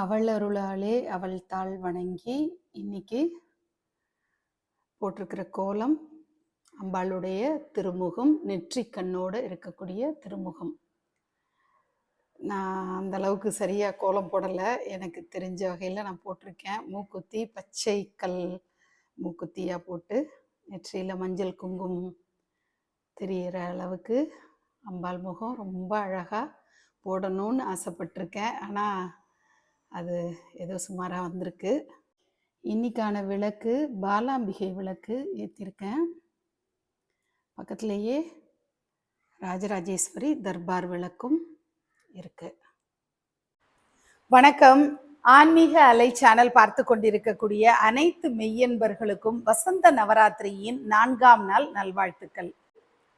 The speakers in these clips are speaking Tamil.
அவள் அருளாலே அவள் தாள் வணங்கி இன்னைக்கு போட்டிருக்கிற கோலம் அம்பாளுடைய திருமுகம் நெற்றி கண்ணோடு இருக்கக்கூடிய திருமுகம். நான் அந்த அளவுக்கு சரியாக கோலம் போடலை. எனக்கு தெரிஞ்ச வகையில் நான் போட்டிருக்கேன். மூக்குத்தி பச்சை கல் மூக்குத்தியாக போட்டு நெற்றியில் மஞ்சள் குங்குமம் தெரிகிற அளவுக்கு அம்பாள் முகம் ரொம்ப அழகாக போடணும்னு ஆசைப்பட்டிருக்கேன். ஆனால் அது ஏதோ சுமாராக வந்திருக்கு. இன்னைக்கான விளக்கு பாலாம்பிகை விளக்கு ஏற்றிருக்கேன் பக்கத்துலேயே ராஜராஜேஸ்வரி தர்பார் விளக்கும் இருக்கு. வணக்கம். ஆன்மீக அலை சேனல் பார்த்து கொண்டிருக்கக்கூடிய அனைத்து மெய்யன்பர்களுக்கும் வசந்த நவராத்திரியின் நான்காம் நாள் நல்வாழ்த்துக்கள்.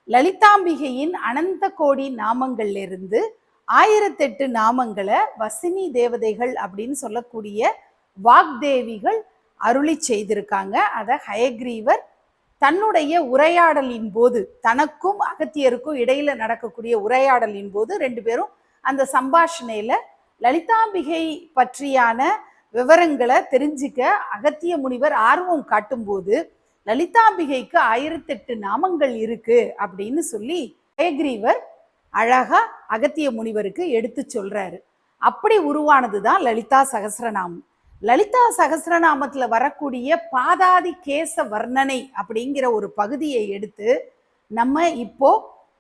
லலிதாம்பிகையின் அனந்த கோடி நாமங்களிலிருந்து ஆயிரத்தெட்டு நாமங்களை வசினி தேவதைகள் அப்படின்னு சொல்லக்கூடிய வாக்தேவிகள் அருளி செய்திருக்காங்க. அதை ஹயக்ரீவர் தன்னுடைய உரையாடலின் போது தனக்கும் அகத்தியருக்கும் இடையில நடக்கக்கூடிய உரையாடலின் போது ரெண்டு பேரும் அந்த சம்பாஷணையில லலிதாம்பிகை பற்றியான விவரங்களை தெரிஞ்சுக்க அகத்திய முனிவர் ஆர்வம் காட்டும்போது லலிதாம்பிகைக்கு ஆயிரத்தெட்டு நாமங்கள் இருக்கு அப்படின்னு சொல்லி ஹயக்ரீவர் அழகா அகத்திய முனிவருக்கு எடுத்து சொல்கிறாரு அப்படி உருவானது தான் லலிதா சகசிரநாமம். லலிதா சகசிரநாமத்துல வரக்கூடிய பாதாதி கேச வர்ணனை அப்படிங்கிற ஒரு பகுதியை எடுத்து நம்ம இப்போ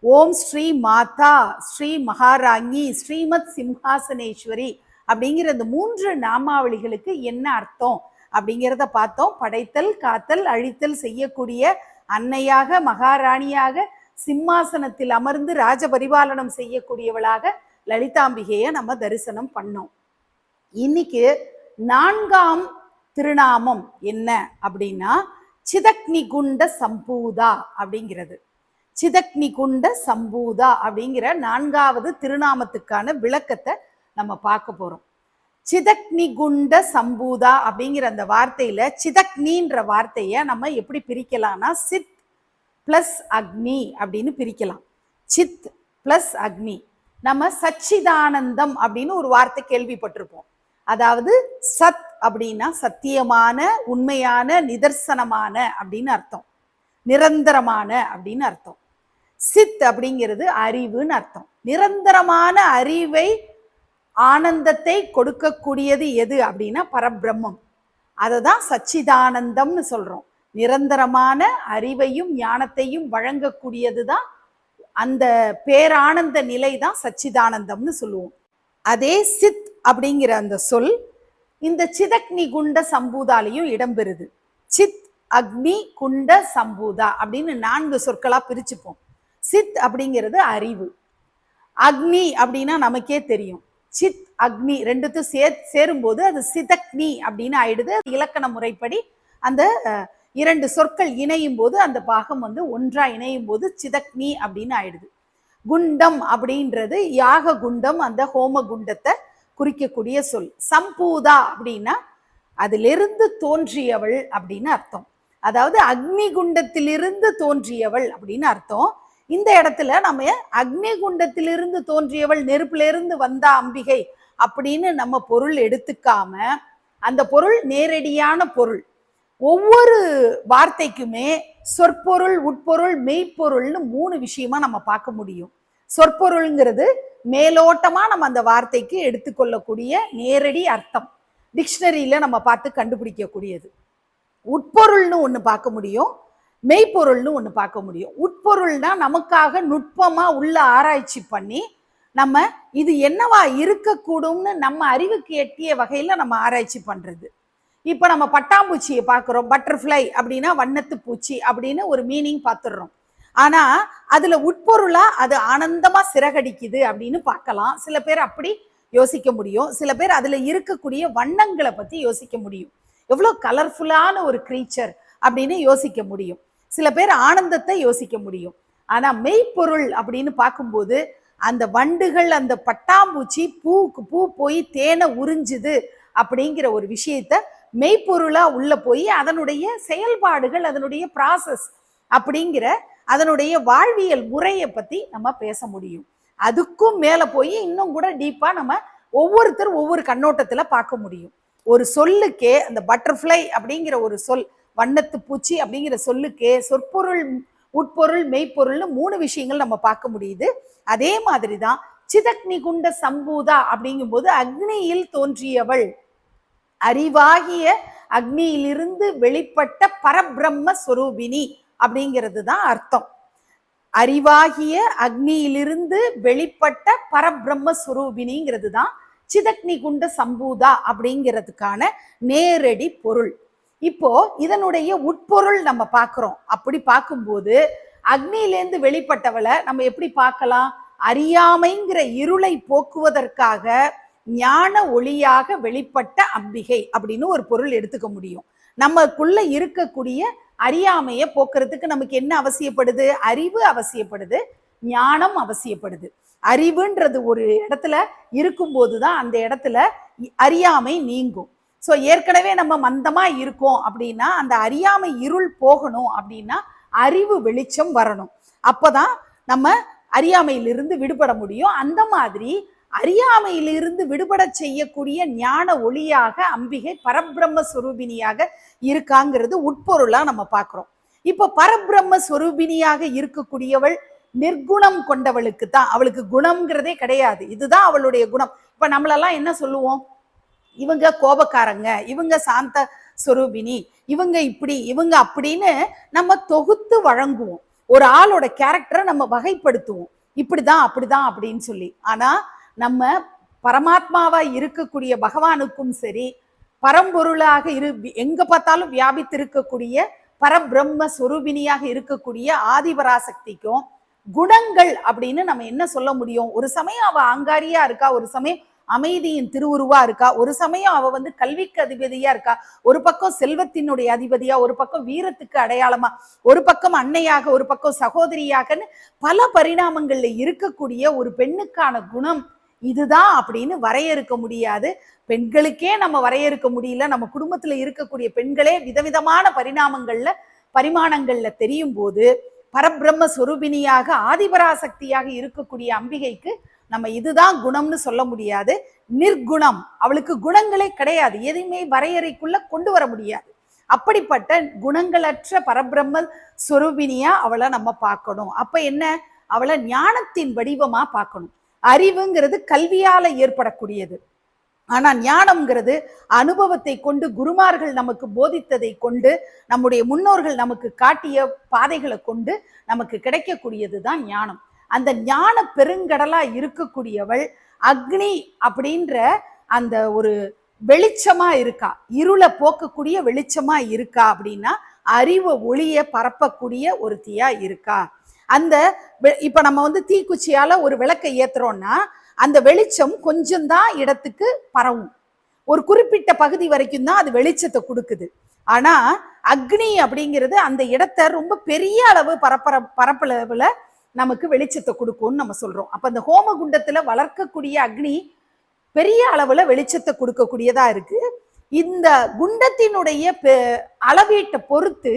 ஓம் ஸ்ரீ மாதா ஸ்ரீ மகாராங்கி ஸ்ரீமத் சிம்ஹாசனேஸ்வரி அப்படிங்கிற இந்த மூன்று நாமாவளிகளுக்கு என்ன அர்த்தம் அப்படிங்கிறத பார்த்தோம். படைத்தல் காத்தல் அழித்தல் செய்யக்கூடிய அன்னையாக மகாராணியாக சிம்மாசனத்தில் அமர்ந்து ராஜ பரிபாலனம் செய்யக்கூடியவளாக லலிதாம்பிகையை நம்ம தரிசனம் பண்ணோம். இன்னைக்கு நான்காம் திருநாமம் என்ன அப்படின்னா சிதக்னி குண்ட சம்பூதா அப்படிங்கிறது. சிதக்னி குண்ட சம்பூதா அப்படிங்கிற நான்காவது திருநாமத்துக்கான விளக்கத்தை நம்ம பார்க்க சிதக்னி குண்ட சம்பூதா அப்படிங்கிற அந்த வார்த்தையில சிதக்னின்ற வார்த்தையை நம்ம எப்படி பிரிக்கலாம்னா சித் பிளஸ் அக்னி அப்படின்னு பிரிக்கலாம். சித் பிளஸ் அக்னி. நம்ம சச்சிதானந்தம் அப்படின்னு ஒரு வார்த்தை கேள்விப்பட்டிருப்போம். அதாவது சத் அப்படின்னா சத்தியமான உண்மையான நிதர்சனமான அப்படின்னு அர்த்தம். நிரந்தரமான அப்படின்னு அர்த்தம். சித் அப்படிங்கிறது அறிவுன்னு அர்த்தம். நிரந்தரமான அறிவை ஆனந்தத்தை கொடுக்கக்கூடியது எது அப்படின்னா பரபிரம்மம். அதை தான் சச்சிதானந்தம்னு சொல்கிறோம் நிரந்தரமான அறிவையும் ஞானத்தையும் வழங்கக்கூடியது தான் அந்த பேரானந்த நிலை தான் சச்சிதானந்தம்னு சொல்லுவோம். அதே சித் அப்படிங்கிற அந்த சொல் இந்த சிதக்னி குண்ட சம்பூதாலையும் இடம்பெறுது. சித் அக்னி குண்ட சம்பூதா அப்படின்னு நான்கு சொற்களா பிரிச்சுப்போம். சித் அப்படிங்கிறது அறிவு. அக்னி அப்படின்னா நமக்கே தெரியும். சித் அக்னி ரெண்டுத்தையும் சே சேரும்போது அது சிதக்னி அப்படின்னு ஆயிடுது. இலக்கண முறைப்படி அந்த இரண்டு சொற்கள் இணையும் போது அந்த பாகம் வந்து ஒன்றா இணையும் போது சிதக்னி அப்படின்னு ஆயிடுது. குண்டம் அப்படின்றது யாக குண்டம் அந்த ஹோம குண்டத்தை குறிக்கக்கூடிய சொல். சம்பூதா அப்படின்னா அதிலிருந்து தோன்றியவள் அப்படின்னு அர்த்தம். அதாவது அக்னி குண்டத்திலிருந்து தோன்றியவள் அப்படின்னு அர்த்தம். இந்த இடத்துல நம்ம அக்னி குண்டத்திலிருந்து தோன்றியவள் நெருப்பிலிருந்து வந்த அம்பிகை அப்படின்னு நம்ம பொருள் எடுத்துக்காம அந்த பொருள் நேரடியான பொருள். ஒவ்வொரு வார்த்தைக்குமே சொற்பொருள் உட்பொருள் மெய்ப்பொருள்னு மூணு விஷயமா நம்ம பார்க்க முடியும். சொற்பொருள்ங்கிறது மேலோட்டமாக நம்ம அந்த வார்த்தைக்கு எடுத்துக்கொள்ளக்கூடிய நேரடி அர்த்தம். டிக்ஷனரியில் நம்ம பார்த்து கண்டுபிடிக்கக்கூடியது. உட்பொருள்னு ஒன்று பார்க்க முடியும் மெய்ப்பொருள்னு ஒன்று பார்க்க முடியும். உட்பொருள்னா நமக்காக நுட்பமாக உள்ள ஆராய்ச்சி பண்ணி நம்ம இது என்னவா இருக்கக்கூடும்னு நம்ம அறிவுக்கு எட்டிய வகையில் நம்ம ஆராய்ச்சி பண்ணுறது இப்போ நம்ம பட்டாம்பூச்சியை பார்க்குறோம் பட்டர்ஃப்ளை அப்படின்னா வண்ணத்து பூச்சி அப்படின்னு ஒரு மீனிங் பார்த்துடுறோம். ஆனால் அதில் உட்பொருளாக அது ஆனந்தமாக சிறகடிக்குது அப்படின்னு பார்க்கலாம். சில பேர் அப்படி யோசிக்க முடியும். சில பேர் அதில் இருக்கக்கூடிய வண்ணங்களை பற்றி யோசிக்க முடியும். எவ்வளோ கலர்ஃபுல்லான ஒரு க்ரீச்சர் அப்படின்னு யோசிக்க முடியும். சில பேர் ஆனந்தத்தை யோசிக்க முடியும். ஆனால் மெய்ப்பொருள் அப்படின்னு பார்க்கும்போது அந்த வண்டுகள் அந்த பட்டாம்பூச்சி பூக்கு பூ போய் தேனை உறிஞ்சுது அப்படிங்கிற ஒரு விஷயத்த மெய்ப்பொருளா உள்ள போய் அதனுடைய செயல்பாடுகள் அதனுடைய ப்ராசஸ் அப்படிங்கிற அதனுடைய வாழ்வியல் முறையை பத்தி நம்ம பேச முடியும். அதுக்கும் மேல போய் இன்னும் கூட டீப்பா நம்ம ஒவ்வொருத்தர் ஒவ்வொரு கண்ணோட்டத்துல பார்க்க முடியும். ஒரு சொல்லுக்கே அந்த பட்டர்ஃப்ளை அப்படிங்கிற ஒரு சொல் வண்ணத்து பூச்சி அப்படிங்கிற சொல்லுக்கே சொற்பொருள் உட்பொருள் மெய்ப்பொருள்னு மூணு விஷயங்கள் நம்ம பார்க்க முடியுது. அதே மாதிரி தான் சிதக்னி குண்ட சம்பூதா அப்படிங்கும்போது அக்னியில் தோன்றியவள். அறிவாகிய அக்னியிலிருந்து வெளிப்பட்ட பரபிரம்ம ஸ்வரூபிணி அப்படிங்கிறது தான் அர்த்தம். அறிவாகிய அக்னியிலிருந்து வெளிப்பட்ட பரபிரம்ம ஸ்வரூபிணிங்கிறது தான் சிதக்னி குண்ட சம்பூதா அப்படிங்கிறதுக்கான நேரடி பொருள். இப்போ இதனுடைய உட்பொருள் நம்ம பார்க்குறோம். அப்படி பார்க்கும்போது அக்னியிலேருந்து வெளிப்பட்டவளை நம்ம எப்படி பார்க்கலாம்? அறியாமைங்கிற இருளை போக்குவதற்காக ஞான ஒளியாக வெளிப்பட்ட அம்பிகை அப்படின்னு ஒரு பொருள் எடுத்துக்க முடியும். நமக்குள்ள இருக்கக்கூடிய அறியாமையை போக்குறதுக்கு நமக்கு என்ன அவசியப்படுது? அறிவு அவசியப்படுது ஞானம் அவசியப்படுது. அறிவுன்றது ஒரு இடத்துல இருக்கும்போது தான் அந்த இடத்துல அறியாமை நீங்கும். ஸோ ஏற்கனவே நம்ம மந்தமாக இருக்கோம் அப்படின்னா அந்த அறியாமை இருள் போகணும் அப்படின்னா அறிவு வெளிச்சம் வரணும். அப்போ தான் நம்ம அறியாமையிலிருந்து விடுபட முடியும். அந்த மாதிரி அறியாமையிலிருந்து விடுபட செய்யக்கூடிய ஞான ஒளியாக அம்பிகை பரபிரம்ம சுரூபினியாக இருக்காங்கிறது உட்பொருளாக நம்ம பார்க்குறோம். இப்போ பரபிரம்ம சுரூபினியாக இருக்கக்கூடியவள் நிர்குணம் கொண்டவளுக்கு தான். அவளுக்கு குணம்ங்கிறதே கிடையாது. இதுதான் அவளுடைய குணம். இப்போ நம்மளெல்லாம் என்ன சொல்லுவோம்? இவங்க கோபக்காரங்க இவங்க சாந்த சுரூபினி இவங்க இப்படி இவங்க அப்படின்னு நம்ம தொகுத்து வழங்குவோம். ஒரு ஆளோட கேரக்டரை நம்ம வகைப்படுத்துவோம். இப்படிதான் அப்படிதான் அப்படின்னு சொல்லி. ஆனால் நம்ம பரமாத்மாவா இருக்கக்கூடிய பகவானுக்கும் சரி பரம்பொருளாக இரு எங்க பார்த்தாலும் வியாபித்திருக்கக்கூடிய பரபிரம்ம சுரூபினியாக இருக்கக்கூடிய ஆதிபராசக்திக்கும் குணங்கள் அப்படின்னு நம்ம என்ன சொல்ல முடியும்? ஒரு சமயம் அவ அங்காரியா இருக்கா ஒரு சமயம் அமைதியின் திருவுருவா இருக்கா ஒரு சமயம் அவ வந்து கல்விக்கு அதிபதியா இருக்கா ஒரு பக்கம் செல்வத்தினுடைய அதிபதியா ஒரு பக்கம் வீரத்துக்கு அடையாளமா ஒரு பக்கம் அன்னையாக ஒரு பக்கம் சகோதரியாகன்னு பல பரிணாமங்கள்ல இருக்கக்கூடிய ஒரு பெண்ணுக்கான குணம் இதுதான் அப்படின்னு வரையறுக்க முடியாது. பெண்களுக்கே நம்ம வரையறுக்க முடியல. நம்ம குடும்பத்துல இருக்கக்கூடிய பெண்களே விதவிதமான பரிணாமங்கள்ல பரிமாணங்கள்ல தெரியும் போது பரபிரம்ம சொரூபினியாக ஆதிபராசக்தியாக இருக்கக்கூடிய அம்பிகைக்கு நம்ம இதுதான் குணம்னு சொல்ல முடியாது. நிர்குணம். அவளுக்கு குணங்களே கிடையாது. எதையுமே வரையறைக்குள்ள கொண்டு வர முடியாது. அப்படிப்பட்ட குணங்களற்ற பரபிரம்ம சொரூபினியா அவளை நம்ம பார்க்கணும். அப்ப என்ன? அவளை ஞானத்தின் வடிவமா பார்க்கணும். அறிவுங்கிறது கல்வியால ஏற்படக்கூடியது. ஆனா ஞானம்ங்கிறது அனுபவத்தை கொண்டு குருமார்கள் நமக்கு போதித்ததை கொண்டு நம்முடைய முன்னோர்கள் நமக்கு காட்டிய பாதைகளை கொண்டு நமக்கு கிடைக்கக்கூடியது தான் ஞானம். அந்த ஞான பெருங்கடலா இருக்கக்கூடியவள் அக்னி அப்படின்ற அந்த ஒரு வெளிச்சமா இருக்கா இருளை போக்கக்கூடிய வெளிச்சமா இருக்கா அப்படின்னா அறிவு ஒளியை பரப்பக்கூடிய ஒருத்தியா இருக்கா. அந்த இப்போ நம்ம வந்து தீக்குச்சியால் ஒரு விளக்கை ஏற்றுறோம்னா அந்த வெளிச்சம் கொஞ்சம் தான் இடத்துக்கு பரவும். ஒரு குறிப்பிட்ட பகுதி வரைக்கும் தான் அது வெளிச்சத்தை கொடுக்குது. ஆனால் அக்னி அப்படிங்கிறது அந்த இடத்த ரொம்ப பெரிய அளவு பரப்பர பரப்பளவில் நமக்கு வெளிச்சத்தை கொடுக்கும்னு நம்ம சொல்கிறோம் அப்போ அந்த ஹோமகுண்டத்துல வளர்க்கக்கூடிய அக்னி பெரிய அளவில் வெளிச்சத்தை கொடுக்கக்கூடியதாக இருக்குது இந்த குண்டத்தினுடைய பெ- அளவீட்டை பொறுத்து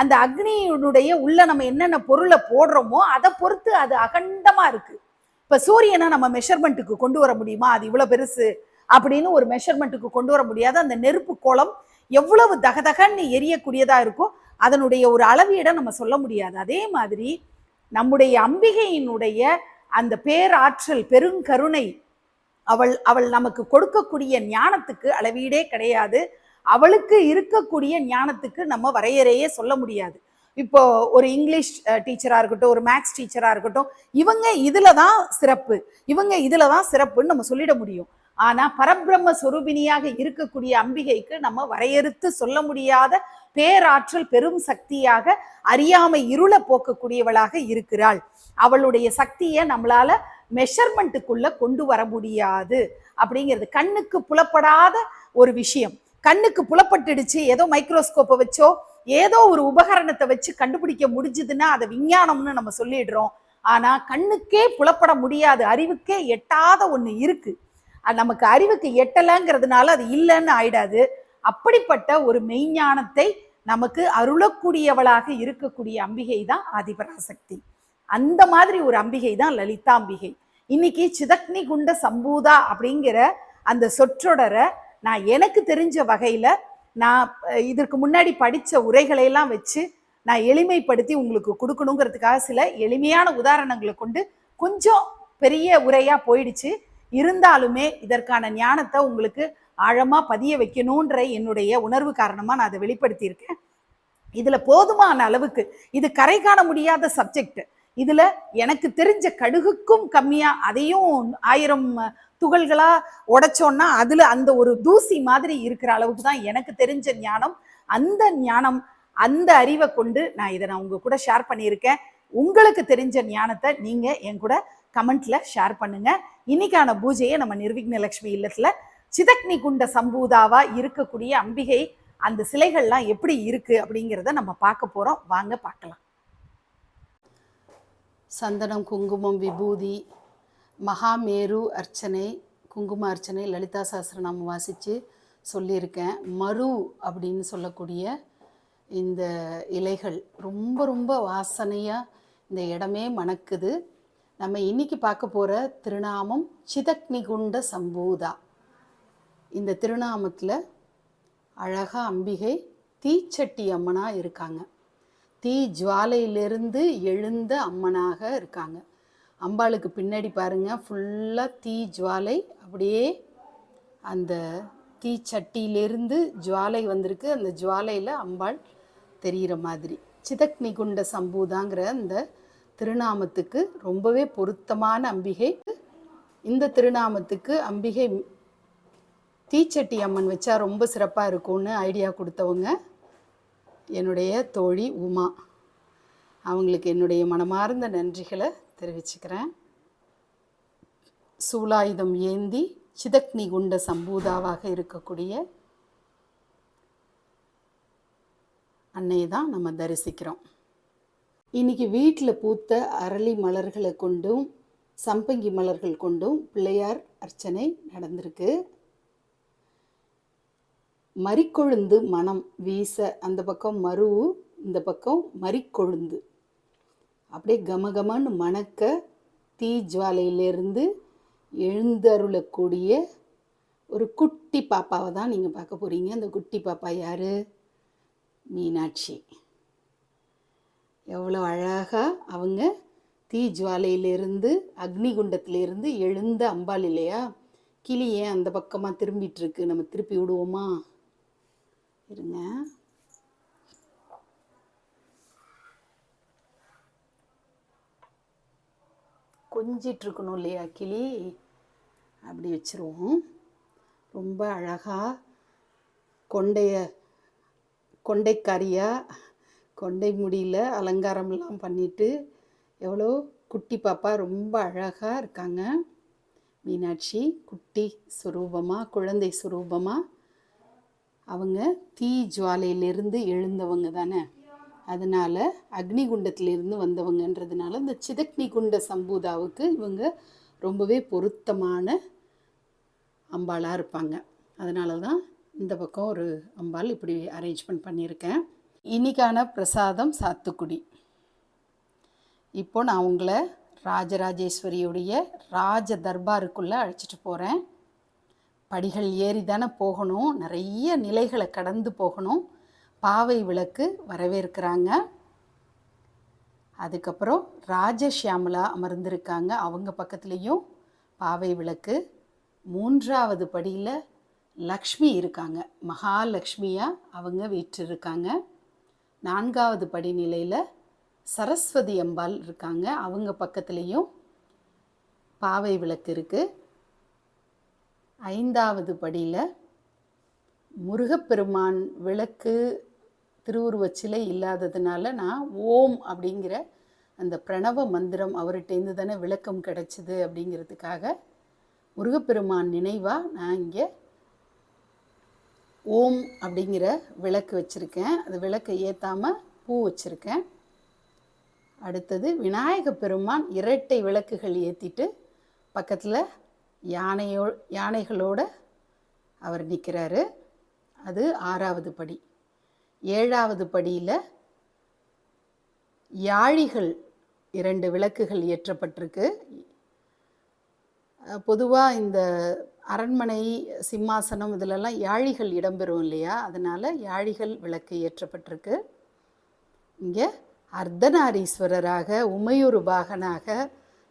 அந்த அக்னியினுடைய உள்ள நம்ம என்னென்ன பொருளை போடுறோமோ அதை பொறுத்து அது அகண்டமா இருக்கு. இப்ப சூரியனை நம்ம மெஷர்மெண்ட்டுக்கு கொண்டு வர முடியுமா? அது இவ்வளவு பெருசு அப்படின்னு ஒரு மெஷர்மெண்ட்டுக்கு கொண்டு வர முடியாது. அந்த நெருப்பு கோலம் எவ்வளவு தகதகன்னு எரியக்கூடியதா இருக்கோ அதனுடைய ஒரு அளவீடை நம்ம சொல்ல முடியாது. அதே மாதிரி நம்முடைய அம்பிகையினுடைய அந்த பேராற்றல் பெருங்கருணை அவள் அவள் நமக்கு கொடுக்கக்கூடிய ஞானத்துக்கு அளவீடே கிடையாது. அவளுக்கு இருக்கக்கூடிய ஞானத்துக்கு நம்ம வரையறையே சொல்ல முடியாது. இப்போ ஒரு இங்கிலீஷ் டீச்சராக இருக்கட்டும் ஒரு மேக்ஸ் டீச்சராக இருக்கட்டும் இவங்க இதில் தான் சிறப்பு. இவங்க இதில் தான் சிறப்புன்னு நம்ம சொல்லிட முடியும். ஆனால் பரபிரம்ம சொரூபினியாக இருக்கக்கூடிய அம்பிகைக்கு நம்ம வரையறுத்து சொல்ல முடியாத பேராற்றல் பெரும் சக்தியாக அறியாமை இருளை போக்கக்கூடியவளாக இருக்கிறாள். அவளுடைய சக்தியை நம்மளால மெஷர்மெண்ட்டுக்குள்ள கொண்டு வர முடியாது. அப்படிங்கிறது கண்ணுக்கு புலப்படாத ஒரு விஷயம். கண்ணுக்கு புலப்பட்டுடுச்சு ஏதோ மைக்ரோஸ்கோப்பை வச்சோ ஏதோ ஒரு உபகரணத்தை வச்சு கண்டுபிடிக்க முடிஞ்சுதுன்னா அதை விஞ்ஞானம்னு நம்ம சொல்லிடுறோம். ஆனா கண்ணுக்கே புலப்பட முடியாது அறிவுக்கே எட்டாத ஒண்ணு இருக்கு. அது நமக்கு அறிவுக்கு எட்டலைங்கிறதுனால அது இல்லைன்னு ஆயிடாது. அப்படிப்பட்ட ஒரு மெய்ஞானத்தை நமக்கு அருளக்கூடியவளாக இருக்கக்கூடிய அம்பிகை தான் ஆதிபராசக்தி. அந்த மாதிரி ஒரு அம்பிகை தான் லலிதாம்பிகை. இன்னைக்கு சிதக்னி குண்ட சம்பூதா அப்படிங்கிற அந்த சொற்றொடரை நான் எனக்கு தெரிஞ்ச வகையில் நான் இதற்கு முன்னாடி படித்த உரைகளை எல்லாம் வச்சு நான் எளிமைப்படுத்தி உங்களுக்கு கொடுக்கணுங்கிறதுக்காக சில எளிமையான உதாரணங்களை கொண்டு கொஞ்சம் பெரிய உரையாக போயிடுச்சு. இருந்தாலுமே இதற்கான ஞானத்தை உங்களுக்கு ஆழமாக பதிய வைக்கணுன்ற என்னுடைய உணர்வு காரணமாக நான் அதை வெளிப்படுத்தியிருக்கேன். இதில் போதுமான அளவுக்கு இது கரை காண முடியாத சப்ஜெக்ட் இதில் எனக்கு தெரிஞ்ச கடுகுக்கும் கம்மியாக அதையும் ஆயிரம் துகள்களா உடைச்சோன்னா அதுல அந்த ஒரு தூசி மாதிரி இருக்கிற அளவுக்கு தான் எனக்கு தெரிஞ்ச ஞானம். அந்த ஞானம் அந்த அறிவை கொண்டு நான் இதை நான் உங்க கூட ஷேர் பண்ணியிருக்கேன். உங்களுக்கு தெரிஞ்ச ஞானத்தை நீங்க என் கூட கமெண்ட்ல ஷேர் பண்ணுங்க. இன்னைக்கான பூஜையை நம்ம நிர்விக்ன லட்சுமி இல்லத்துல சிதக்னி குண்ட சம்பூதாவா இருக்கக்கூடிய அம்பிகை அந்த சிலைகள்லாம் எப்படி இருக்கு அப்படிங்கிறத நம்ம பார்க்க போறோம். வாங்க பார்க்கலாம். சந்தனம் குங்குமம் விபூதி மகாமேரு அர்ச்சனை குங்கும அர்ச்சனை லலிதா சாஸ்திரநாமம் வாசித்து சொல்லியிருக்கேன். மரு அப்படின்னு சொல்லக்கூடிய இந்த இலைகள் ரொம்ப ரொம்ப வாசனையாக இந்த இடமே மணக்குது. நம்ம இன்னைக்கு பார்க்க போகிற திருநாமம் சிதக்னிகுண்ட சம்பூதா. இந்த திருநாமத்தில் அழகா அம்பிகை தீச்சட்டி அம்மனாக இருக்காங்க. தீ ஜுவாலையிலிருந்து எழுந்த அம்மனாக இருக்காங்க. அம்பாளுக்கு பின்னாடி பாருங்க ஃபுல்லாக தீ ஜுவாலை அப்படியே அந்த தீச்சட்டியிலிருந்து ஜுவாலை வந்திருக்கு. அந்த ஜுவாலையில் அம்பாள் தெரிகிற மாதிரி. சிதக்னிகுண்ட சம்பூதாங்கிற அந்த திருநாமத்துக்கு ரொம்பவே பொருத்தமான அம்பிகை. இந்த திருநாமத்துக்கு அம்பிகை தீச்சட்டி அம்மன் வச்சா ரொம்ப சிறப்பாக இருக்கும்னு ஐடியா கொடுத்தவங்க என்னுடைய தோழி உமா. அவங்களுக்கு என்னுடைய மனமார்ந்த நன்றிகளை தெரிவிச்சுக்கிறேன். சூலாயுதம் ஏந்தி சிதக்னி குண்ட சம்பூதாவாக இருக்கக்கூடிய அன்னையை தான் நம்ம தரிசிக்கிறோம். இன்னைக்கு வீட்டில் பூத்த அரளி மலர்களை கொண்டும் சம்பங்கி மலர்கள் கொண்டும் பிள்ளையார் அர்ச்சனை நடந்திருக்கு. மறிக்கொழுந்து மனம் வீச அந்த பக்கம் மரு இந்த பக்கம் மறிக்கொழுந்து. அப்படியே கமகமன்னு மணக்க தீ ஜுவாலையிலிருந்து எழுந்தருளக்கூடிய ஒரு குட்டி பாப்பாவை தான் நீங்கள் பார்க்க போகிறீங்க அந்த குட்டி பாப்பா யார்? மீனாட்சி. எவ்வளோ அழகாக அவங்க தீ ஜுவாலையிலிருந்து அக்னிகுண்டத்திலிருந்து எழுந்த அம்பாள் இல்லையா? கிளி ஏன் அந்த பக்கமாக திரும்பிகிட்ருக்கு நம்ம திருப்பி விடுவோமா? இருங்க. கொஞ்சிட்ருக்கணும் இல்லையா கிளி? அப்படி வச்சுருவோம். ரொம்ப அழகாக கொண்டைய கொண்டைக்காரியாக கொண்டை முடியில் அலங்காரம்லாம் பண்ணிட்டு எவ்வளோ குட்டி பாப்பா ரொம்ப அழகாக இருக்காங்க. மீனாட்சி குட்டி சுரூபமாக குழந்தை சுரூபமாக அவங்க தீ ஜுவாலையிலிருந்து எழுந்தவங்க தானே. அதனால் அக்னிகுண்டத்திலிருந்து வந்தவங்கன்றதுனால இந்த சிதக்னி குண்ட சம்பூதாவுக்கு இவங்க ரொம்பவே பொருத்தமான அம்பாளாக இருப்பாங்க. அதனால தான் இந்த பக்கம் ஒரு அம்பாள் இப்படி அரேஞ்ச்மெண்ட் பண்ணியிருக்கேன். இன்னைக்கான பிரசாதம் சாத்துக்குடி. இப்போ நான் உங்களை ராஜராஜேஸ்வரியுடைய ராஜ தர்பாருக்குள்ளே அழைச்சிட்டு போகிறேன் படிகள் ஏறி தானே போகணும். நிறைய நிலைகளை கடந்து போகணும். பாவை விளக்கு வரவேற்கிறாங்க. அதுக்கப்புறம் ராஜஷியாமலா அமர்ந்திருக்காங்க. அவங்க பக்கத்துலேயும் பாவை விளக்கு. மூன்றாவது படியில் லக்ஷ்மி இருக்காங்க. மகாலட்சுமியாக அவங்க வீற்றிருக்காங்க. நான்காவது படி நிலையில் சரஸ்வதி அம்பாள் இருக்காங்க. அவங்க பக்கத்துலேயும் பாவை விளக்கு இருக்குது ஐந்தாவது படியில் முருகப்பெருமான் விளக்கு திருவுருவச் சிலை இல்லாததுனால நான் ஓம் அப்படிங்கிற அந்த பிரணவ மந்திரம் அவர்கிட்டேருந்து தானே விளக்கம் கிடைச்சிது அப்படிங்கிறதுக்காக முருகப்பெருமான் நினைவாக நான் இங்கே ஓம் அப்படிங்கிற விளக்கு வச்சுருக்கேன். அந்த விளக்கை ஏற்றாமல் பூ வச்சுருக்கேன். அடுத்தது விநாயக பெருமான் இரட்டை விளக்குகள் ஏற்றிட்டு பக்கத்தில் யானையோ யானைகளோட அவர் நிற்கிறாரு அது ஆறாவது படி. ஏழாவது படியில் யாழிகள் இரண்டு விளக்குகள் ஏற்றப்பட்டிருக்கு பொதுவாக இந்த அரண்மனை சிம்மாசனம் இதிலெல்லாம் யாழிகள் இடம்பெறும் இல்லையா? அதனால் யாழிகள் விளக்கு ஏற்றப்பட்டிருக்கு இங்கே அர்த்தநாரீஸ்வரராக உமையொரு பாகனாக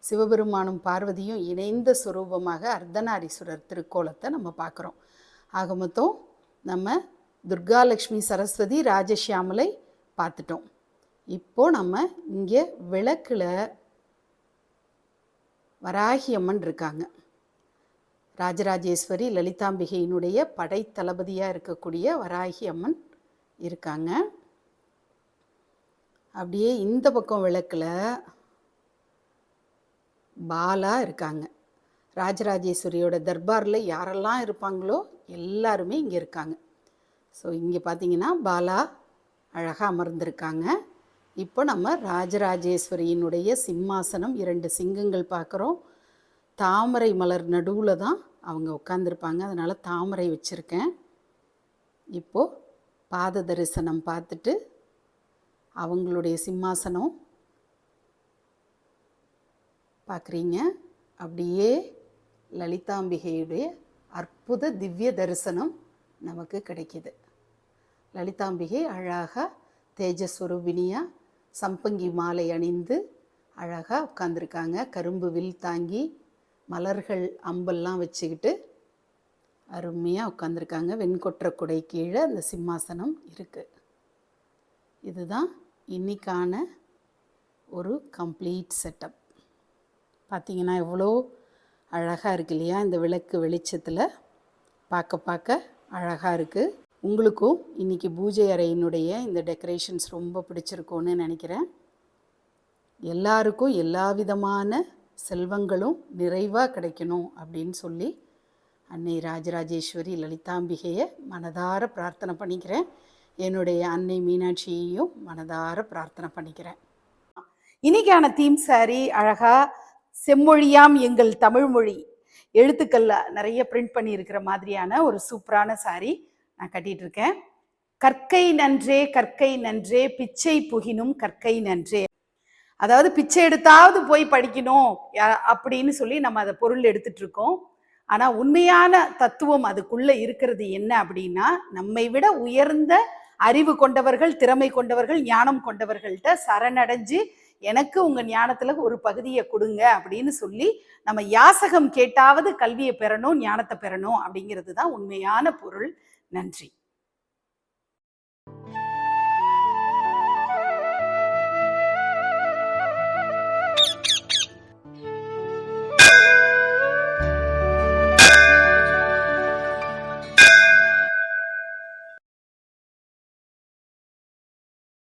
சிவபெருமானும் பார்வதியும் இணைந்த சுரூபமாக அர்த்தநாரீஸ்வரர் திருக்கோலத்தை நம்ம பார்க்குறோம். ஆக மொத்தம் நம்ம துர்காலக்ஷ்மி சரஸ்வதி ராஜஷியாமலை பார்த்துட்டோம். இப்போ நம்ம இங்கே விளக்கில் வராகி அம்மன் இருக்காங்க. ராஜராஜேஸ்வரி லலிதாம்பிகையினுடைய படைத்தளபதியாக இருக்கக்கூடிய வராகி அம்மன் இருக்காங்க. அப்படியே இந்த பக்கம் விளக்கில் பாலா இருக்காங்க. ராஜராஜேஸ்வரியோட தர்பாரில் யாரெல்லாம் இருப்பாங்களோ எல்லாருமே இங்கே இருக்காங்க. ஸோ இங்கே பார்த்தீங்கன்னா பாலா அழகாக அமர்ந்திருக்காங்க. இப்போ நம்ம ராஜராஜேஸ்வரியினுடைய சிம்மாசனம் இரண்டு சிங்கங்கள் பார்க்குறோம் தாமரை மலர் நடுவில் தான் அவங்க உட்காந்துருப்பாங்க அதனால் தாமரை வச்சுருக்கேன். இப்போது பாத தரிசனம் பார்த்துட்டு அவங்களுடைய சிம்மாசனம் பார்க்குறீங்க அப்படியே லலிதாம்பிகையுடைய அற்புத திவ்ய தரிசனம் நமக்கு கிடைக்கிது. லலிதாம்பிகை அழகாக தேஜஸ்வரூபினியாக சம்பங்கி மாலை அணிந்து அழகாக உட்காந்துருக்காங்க கரும்பு வில் தாங்கி மலர்கள் அம்பெல்லாம் வச்சுக்கிட்டு அருமையாக உட்காந்துருக்காங்க வெண்கொற்ற குடை கீழே அந்த சிம்மாசனம் இருக்குது இதுதான் இன்றைக்கான ஒரு கம்ப்ளீட் செட்டப். பார்த்தீங்கன்னா எவ்வளோ அழகாக இருக்கு இல்லையா? இந்த விளக்கு வெளிச்சத்தில் பார்க்க பார்க்க அழகாக இருக்குது உங்களுக்கும் இன்றைக்கி பூஜை அறையினுடைய இந்த டெக்கரேஷன்ஸ் ரொம்ப பிடிச்சிருக்கும்னு நினைக்கிறேன். எல்லாருக்கும் எல்லா விதமான செல்வங்களும் நிறைவாக கிடைக்கணும் அப்படின்னு சொல்லி அன்னை ராஜராஜேஸ்வரி லலிதாம்பிகையை மனதார பிரார்த்தனை பண்ணிக்கிறேன். என்னுடைய அன்னை மீனாட்சியையும் மனதார பிரார்த்தனை பண்ணிக்கிறேன். இன்னைக்கான தீம் சாரி அழகா செம்மொழியாம் எங்கள் தமிழ்மொழி. எழுத்துக்கள்ல நிறைய பிரிண்ட் பண்ணியிருக்கிற மாதிரியான ஒரு சூப்பரான சாரீ நான் கட்டிட்டு இருக்கேன் கற்கை நன்றே கற்கை நன்றே பிச்சை புகினும் கற்கை நன்றே. அதாவது பிச்சை எடுத்தாவது போய் படிக்கணும் யா- அப்படின்னு சொல்லி நம்ம அதை பொருள் எடுத்துட்டு இருக்கோம் ஆனா உண்மையான தத்துவம் அதுக்குள்ள இருக்கிறது என்ன அப்படின்னா நம்மை விட உயர்ந்த அறிவு கொண்டவர்கள் திறமை கொண்டவர்கள் ஞானம் கொண்டவர்கள்ட்ட சரணடைஞ்சு எனக்கு உங்க ஞானத்துல ஒரு பகுதியை கொடுங்க அப்படின்னு சொல்லி நம்ம யாசகம் கேட்டாவது கல்வியை பெறணும் ஞானத்தை பெறணும் அப்படிங்கிறது தான் உண்மையான பொருள். நன்றி.